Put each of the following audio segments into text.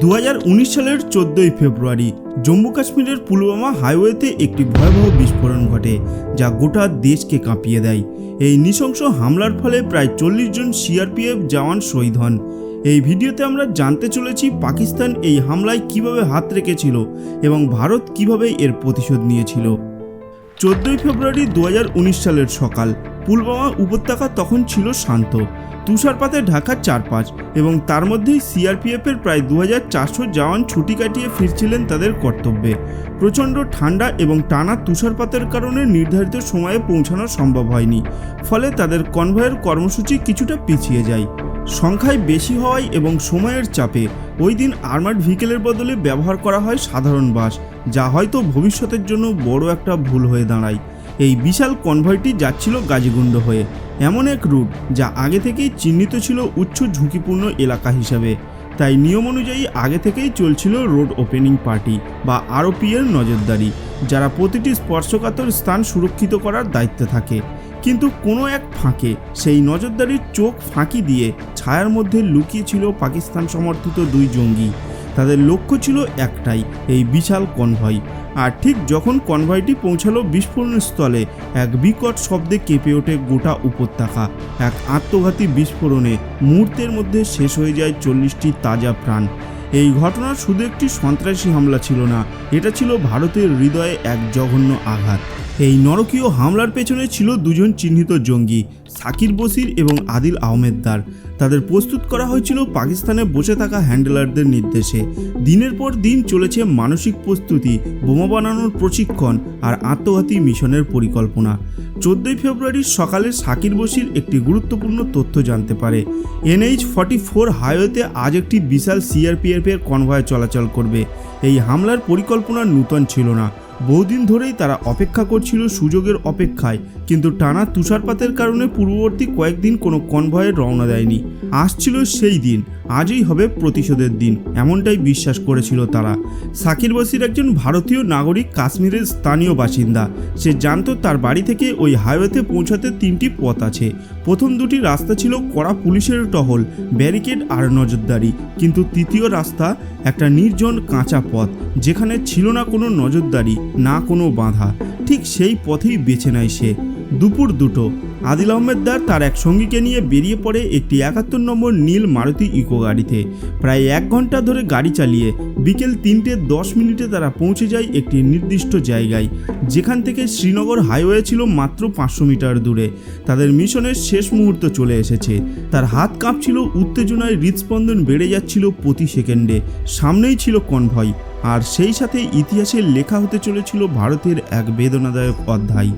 দু হাজার উনিশ সালের চোদ্দোই ফেব্রুয়ারি জম্মু কাশ্মীরের পুলওয়ামা হাইওয়েতে একটি ভয়াবহ বিস্ফোরণ ঘটে, যা গোটা দেশকে কাঁপিয়ে দেয়। এই নৃশংস হামলার ফলে প্রায় চল্লিশ জন সিআরপিএফ জওয়ান শহীদ হন। এই ভিডিওতে আমরা জানতে চলেছি পাকিস্তান এই হামলায় কীভাবে হাত রেখেছিল এবং ভারত কীভাবে এর প্রতিশোধ নিয়েছিল। চোদ্দোই ফেব্রুয়ারি দু হাজার উনিশ সালের সকাল পুলওয়ামা উপত্যকা তখন ছিল শান্ত। তুষারপাতে ঢাকা চারপাঁচ এবং তার মধ্যেই সিআরপিএফের প্রায় দু হাজার চারশো জওয়ান ছুটি কাটিয়ে ফিরছিলেন তাদের কর্তব্যে। প্রচণ্ড ঠান্ডা এবং টানা তুষারপাতের কারণে নির্ধারিত সময়ে পৌঁছানো সম্ভব হয়নি। ফলে তাদের কনভয়ের কর্মসূচি কিছুটা পিছিয়ে যায়। সংখ্যায় বেশি হওয়ায় এবং সময়ের চাপে ওই দিন আর্মার্ড ভেহিকেলের বদলে ব্যবহার করা হয় সাধারণ বাস, যা হয়তো ভবিষ্যতের জন্য বড় একটা ভুল হয়ে দাঁড়ায়। এই বিশাল কনভয়টি যাচ্ছিল গাজীগুন্ড হয়ে। এমন এক রুট যা আগে থেকেই চিহ্নিত ছিল উচ্চ ঝুঁকিপূর্ণ এলাকা হিসাবে। তাই নিয়ম অনুযায়ী আগে থেকেই চলছিল রোড ওপেনিং পার্টি বা আরওপি এর নজরদারি, যারা প্রতিটি স্পর্শকাতর স্থান সুরক্ষিত করার দায়িত্বে থাকে। কিন্তু কোনো এক ফাঁকে সেই নজরদারির চোখ ফাঁকি দিয়ে ছায়ার মধ্যে লুকিয়ে ছিল পাকিস্তান সমর্থিত দুই জঙ্গি। তাদের লক্ষ্য ছিল একটাই, এই বিশাল কনভয় আর ঠিক যখন কনভয়টি পৌঁছালো বিস্ফোরণ স্থলে, এক বিকট শব্দে কেঁপে ওঠে গোটা উপত্যকা। এক আত্মঘাতী বিস্ফোরণে মুহূর্তের মধ্যে শেষ হয়ে যায় চল্লিশটি তাজা প্রাণ। এই ঘটনা শুধু একটি সন্ত্রাসী হামলা ছিল না, এটা ছিল ভারতের হৃদয়ে এক জঘন্য আঘাত। এই নরকীয় হামলার পেছনে ছিল দুজন চিহ্নিত জঙ্গি। সাকির বসির এবং আদিল আহমেদদার। তাদের প্রস্তুত করা হয়েছিল পাকিস্তানে বসে থাকা হ্যান্ডেলারদের নির্দেশে। দিনের পর দিন চলেছে মানসিক প্রস্তুতি, বোমা বানানোর প্রশিক্ষণ আর আত্মঘাতী মিশনের পরিকল্পনা। চোদ্দোই ফেব্রুয়ারির সকালে সাকির বসির একটি গুরুত্বপূর্ণ তথ্য জানতে পারে। এনএইচ ফর্টি ফোর হাইওয়েতে আজ একটি বিশাল সিআরপিএফের কনভয় চলাচল করবে। এই হামলার পরিকল্পনা নূতন ছিল না। বহুদিন ধরেই তারা অপেক্ষা করছিল সুযোগের অপেক্ষায়, কিন্তু টানা তুষারপাতের কারণে পূর্ববর্তী কয়েকদিন কোনো কনভয়ের রওনা দেয়নি। আসছিল সেই দিন, আজই হবে প্রতিশোধের দিন, এমনটাই বিশ্বাস করেছিল তারা। সাকির বসির একজন ভারতীয় নাগরিক কাশ্মীরের স্থানীয় বাসিন্দা, সে জানতো তার বাড়ি থেকে ওই হাইওয়েতে পৌঁছাতে তিনটি পথ আছে। প্রথম দুটি রাস্তা ছিল কড়া পুলিশের টহল, ব্যারিকেড আর নজরদারি, কিন্তু তৃতীয় রাস্তা একটা নির্জন কাঁচা পথ, যেখানে ছিল না কোনো নজরদারি। না কোনো বাঁধা ঠিক সেই পথেই বেছে নেয় সে। দুপুর দুটো আদিল আহমেদদার তার এক সঙ্গীকে নিয়ে বেরিয়ে পড়ে একটি একাত্তর নম্বর নীল মারুতি ইকো গাড়িতে। প্রায় এক ঘণ্টা ধরে গাড়ি চালিয়ে বিকেল তিনটে দশ মিনিটে তারা পৌঁছে যায় একটি নির্দিষ্ট জায়গায়। যেখান থেকে শ্রীনগর হাইওয়ে ছিল মাত্র পাঁচশো মিটার দূরে। তাদের মিশনের শেষ মুহূর্ত চলে এসেছে। তার হাত কাঁপছিল, উত্তেজনায় হৃদস্পন্দন বেড়ে যাচ্ছিল প্রতি সেকেন্ডে। সামনেই ছিল কনভয়, আর সেই সাথে ইতিহাসে লেখা হতে চলেছিল ভারতের এক বেদনাদায়ক অধ্যায়।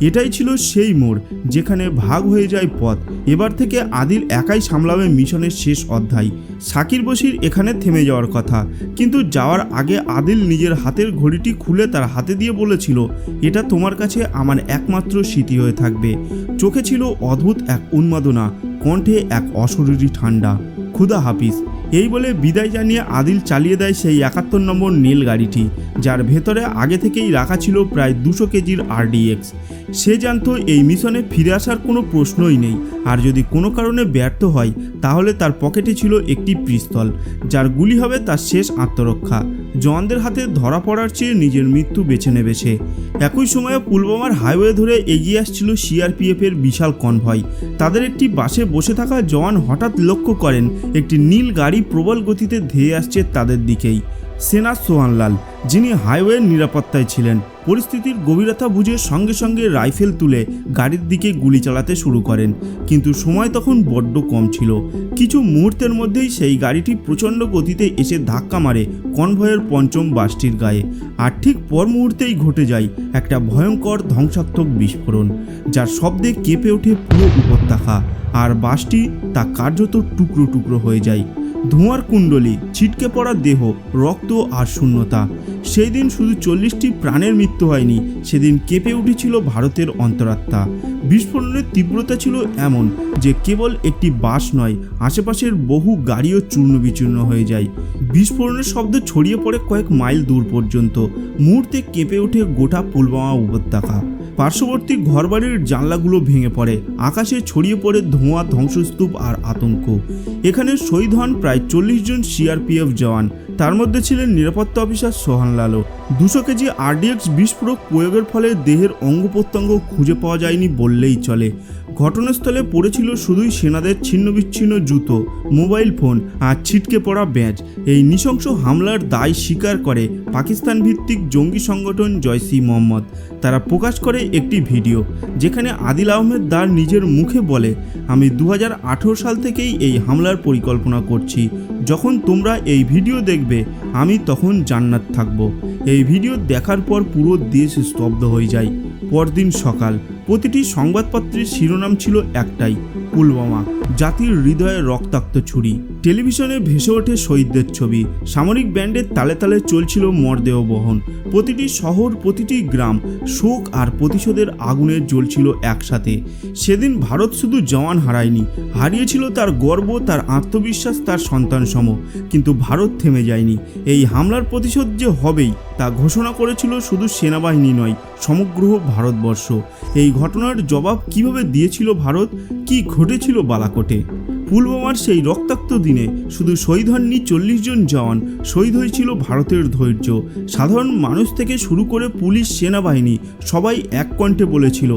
এটাই ছিল সেই মোড়, যেখানে ভাগ হয়ে যায় পথ। এবার থেকে আদিল একাই সামলাবে মিশনের শেষ অধ্যায়। সাকির বসির এখানে থেমে যাওয়ার কথা। কিন্তু যাওয়ার আগে আদিল নিজের হাতের ঘড়িটি খুলে তার হাতে দিয়ে বলেছিল, এটা তোমার কাছে আমার একমাত্র স্মৃতি হয়ে থাকবে। চোখে ছিল অদ্ভুত এক উন্মাদনা, কণ্ঠে এক অশরীরী ঠান্ডা খুদা হাফিজ। এই বলে বিদায় জানিয়ে আদিল চালিয়ে দেয় সেই একাত্তর নম্বর নীল গাড়িটি, যার ভেতরে আগে থেকেই রাখা ছিল প্রায় দুশো কেজির আরডিএক্স। সে জানতো এই মিশনে ফিরে আসার কোনো প্রশ্নই নেই। আর যদি কোনো কারণে ব্যর্থ হয়, তাহলে তার পকেটে ছিল একটি পিস্তল, যার গুলি হবে তার শেষ আত্মরক্ষা। জওয়ানদের হাতে ধরা পড়ার চেয়ে নিজের মৃত্যু বেছে নেবে সে। একই সময়ে পুলবামার হাইওয়ে ধরে এগিয়ে আসছিল সিআরপিএফের বিশাল কনভয়। তাদের একটি বাসে বসে থাকা জওয়ান হঠাৎ লক্ষ্য করেন, একটি নীল গাড়ি প্রবল গতিতে ধেয়ে আসছে তাদের দিকেই। সেনা সোহানলাল, যিনি হাইওয়ের নিরাপত্তায় ছিলেন, পরিস্থিতির গভীরতা বুঝে সঙ্গে সঙ্গে রাইফেল তুলে গাড়ির দিকে গুলি চালাতে শুরু করেন। কিন্তু সময় তখন বড্ড কম ছিল। কিছু মুহূর্তের মধ্যেই সেই গাড়িটি প্রচণ্ড গতিতে এসে ধাক্কা মারে কনভয়ের পঞ্চম বাসটির গায়ে। আর ঠিক পর মুহূর্তেই ঘটে যায় একটা ভয়ঙ্কর ধ্বংসাত্মক বিস্ফোরণ, যার শব্দে কেঁপে ওঠে পুরো উপত্যকা। আর বাসটি তা কার্যত টুকরো টুকরো হয়ে যায়। ধোঁয়ার কুণ্ডলী, ছিটকে পড়া দেহ, রক্ত আর শূন্যতা। সেই দিন শুধু চল্লিশটি প্রাণের মৃত্যু হয়নি, সেদিন কেঁপে উঠেছিল ভারতের অন্তরাত্মা। বিস্ফোরণের তীব্রতা ছিল এমন যে কেবল একটি বাস নয়, আশেপাশের বহু গাড়িও চূর্ণ বিচূর্ণ হয়ে যায়। বিস্ফোরণের শব্দ ছড়িয়ে পড়ে কয়েক মাইল দূর পর্যন্ত। মুহূর্তে কেঁপে ওঠে গোটা পুলওয়ামা উপত্যকা। পার্শ্ববর্তী ঘরবাড়ির জানলাগুলো ভেঙে পড়ে। আকাশে ছড়িয়ে পড়ে ধোঁয়া, ধ্বংসস্তূপ আর আতঙ্ক। এখানে শহীদ হন প্রায় চল্লিশ জন সিআরপিএফ জওয়ান। তার মধ্যে ছিলেন নিরাপত্তা অফিসার সোহান লালো। দুশো কেজি আরডিএক্স বিস্ফোরক প্রয়োগের ফলে দেহের অঙ্গ প্রত্যঙ্গ খুঁজে পাওয়া যায়নি বললেই চলে। ঘটনাস্থলে পড়েছিল শুধুই সেনাদের ছিন্নবিচ্ছিন্ন জুতো, মোবাইল ফোন আর ছিটকে পড়া ব্যাজ। এই নৃশংস হামলার দায় স্বীকার করে পাকিস্তান ভিত্তিক জঙ্গি সংগঠন জয়সি মোহাম্মদ। তারা প্রকাশ করে একটি ভিডিও, যেখানে আদিল আহমেদ দার নিজের মুখে বলে, আমি দু হাজার আঠারো সাল থেকেই এই হামলার পরিকল্পনা করছি। যখন তোমরা এই ভিডিও দেখবে, আমি তখন জান্নাত থাকব। এই ভিডিও দেখার পর পুরো দেশ স্তব্ধ হয়ে যায়। পরদিন সকাল প্রতিটি সংবাদপত্রের শিরোনাম ছিল একটাই, পুলওয়ামা, জাতির হৃদয়ে রক্তাক্ত ছুরি। টেলিভিশনে ভেসে ওঠে শহীদদের ছবি। সামরিক ব্যান্ডের তালে তালে চলছিল মরদেহ বহন। প্রতিটি শহর, প্রতিটি গ্রাম শোক আর প্রতিশোধের আগুনে জ্বলছিল একসাথে। সেদিন ভারত শুধু জওয়ান হারায়নি, হারিয়েছিল তার গর্ব, তার আত্মবিশ্বাস, তার সন্তান সম কিন্তু ভারত থেমে যায়নি। এই হামলার প্রতিশোধ যে হবেই, তা ঘোষণা করেছিল শুধু সেনাবাহিনী নয়, সমগ্র ভারতবর্ষ। এই ঘটনার জবাব কীভাবে দিয়েছিল ভারত, কি ঘটেছিল বালাকোটে? পুলওয়ামার সেই রক্তাক্ত দিনে শুধু শহীদ হননি চল্লিশ জন জওয়ান, শহীদ হয়েছিল ভারতের ধৈর্য। সাধারণ মানুষ থেকে শুরু করে পুলিশ, সেনাবাহিনী সবাই এক কণ্ঠে বলেছিল,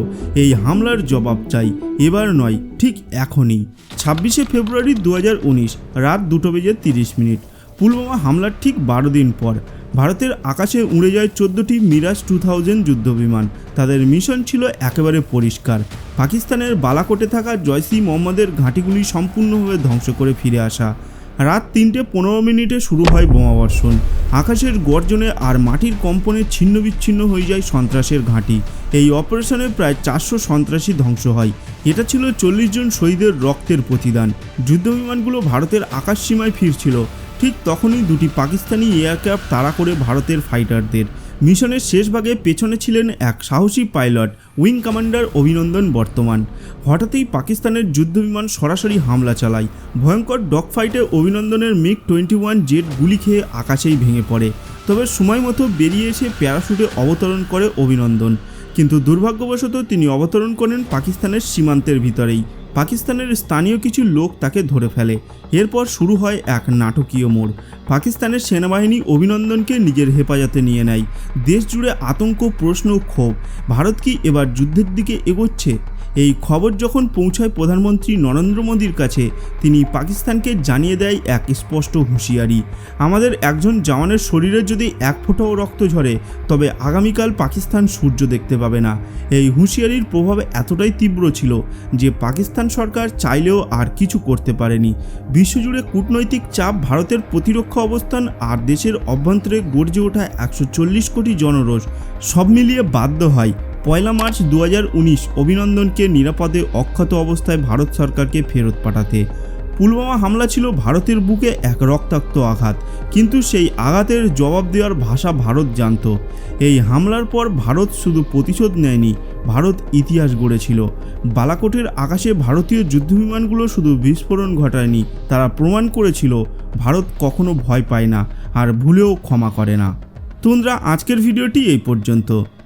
এই হামলার জবাব চাই। এবার নয়, ঠিক এখনই। ছাব্বিশে ফেব্রুয়ারি দু হাজার উনিশ, রাত দুটো বেজে তিরিশ মিনিট। পুলওয়ামা হামলার ঠিক বারো দিন পর ভারতের আকাশে উড়ে যায় চোদ্দোটি মিরাজ টু থাউজেন্ড যুদ্ধবিমান। তাদের মিশন ছিল একেবারে পরিষ্কার। পাকিস্তানের বালাকোটে থাকা জয়সি মোহাম্মদের ঘাঁটিগুলি সম্পূর্ণভাবে ধ্বংস করে ফিরে আসা। রাত তিনটে পনেরো মিনিটে শুরু হয় বোমাবর্ষণ আকাশের গর্জনে আর মাটির কম্পনে ছিন্ন বিচ্ছিন্ন হয়ে যায় সন্ত্রাসের ঘাঁটি। এই অপারেশনে প্রায় চারশো সন্ত্রাসী ধ্বংস হয়। এটা ছিল চল্লিশ জন শহীদের রক্তের প্রতিদান। যুদ্ধবিমানগুলো ভারতের আকাশ সীমায় ফিরছিল। ঠিক তখনই দুটি পাকিস্তানি এয়ারক্রাফট তাড়া করে ভারতের ফাইটারদের। মিশনের শেষ ভাগে পেছনে ছিলেন এক সাহসী পাইলট, উইং কমান্ডার অভিনন্দন বর্তমান। হঠাৎই পাকিস্তানের যুদ্ধবিমান সরাসরি হামলা চালায়। ভয়ঙ্কর ডগ ফাইটে অভিনন্দনের মিগ টোয়েন্টি ওয়ান জেট গুলি খেয়ে আকাশেই ভেঙে পড়ে। তবে সময় মতো বেরিয়ে এসে প্যারাশুটে অবতরণ করে অভিনন্দন। কিন্তু দুর্ভাগ্যবশত তিনি অবতরণ করেন পাকিস্তানের সীমান্তের ভিতরেই। পাকিস্তানের স্থানীয় কিছু লোক তাকে ধরে ফেলে। এরপর শুরু হয় এক নাটকীয় মোড়। পাকিস্তানের সেনাবাহিনী অভিনন্দনকে নিজের হেফাজতে নিয়ে নেয়। দেশ জুড়ে আতঙ্ক, প্রশ্ন, ক্ষোভ। ভারত কি এবার যুদ্ধের দিকে এগোচ্ছে? এই খবর যখন পৌঁছায় প্রধানমন্ত্রী নরেন্দ্র মোদীর কাছে, তিনি পাকিস্তানকে জানিয়ে দেয় এক স্পষ্ট হুঁশিয়ারি। আমাদের একজন জওয়ানের শরীরে যদি এক ফোঁটাও রক্ত ঝরে, তবে আগামীকাল পাকিস্তান সূর্য দেখতে পাবে না। এই হুঁশিয়ারির প্রভাব এতটাই তীব্র ছিল যে পাকিস্তান সরকার চাইলেও আর কিছু করতে পারেনি। বিশ্বজুড়ে কূটনৈতিক চাপ ভারতের প্রতিরক্ষা অবস্থান আর দেশের অভ্যন্তরে গর্জে ওঠা একশো চল্লিশ কোটি জনরোষ, সব মিলিয়ে বাধ্য হয় পয়লা মার্চ দু হাজার উনিশ অভিনন্দনকে নিরাপদে অক্ষত অবস্থায় ভারত সরকারকে ফেরত পাঠাতে। পুলওয়ামা হামলা ছিল ভারতের বুকে এক রক্তাক্ত আঘাত, কিন্তু সেই আঘাতের জবাব দেওয়ার ভাষা ভারত জানত। এই হামলার পর ভারত শুধু প্রতিশোধ নেয়নি, ভারত ইতিহাস গড়েছিল। বালাকোটের আকাশে ভারতীয় যুদ্ধবিমানগুলো শুধু বিস্ফোরণ ঘটায়নি, তারা প্রমাণ করেছিল, ভারত কখনো ভয় পায় না, আর ভুলেও ক্ষমা করে না। তোমরা আজকের ভিডিওটি এই পর্যন্ত।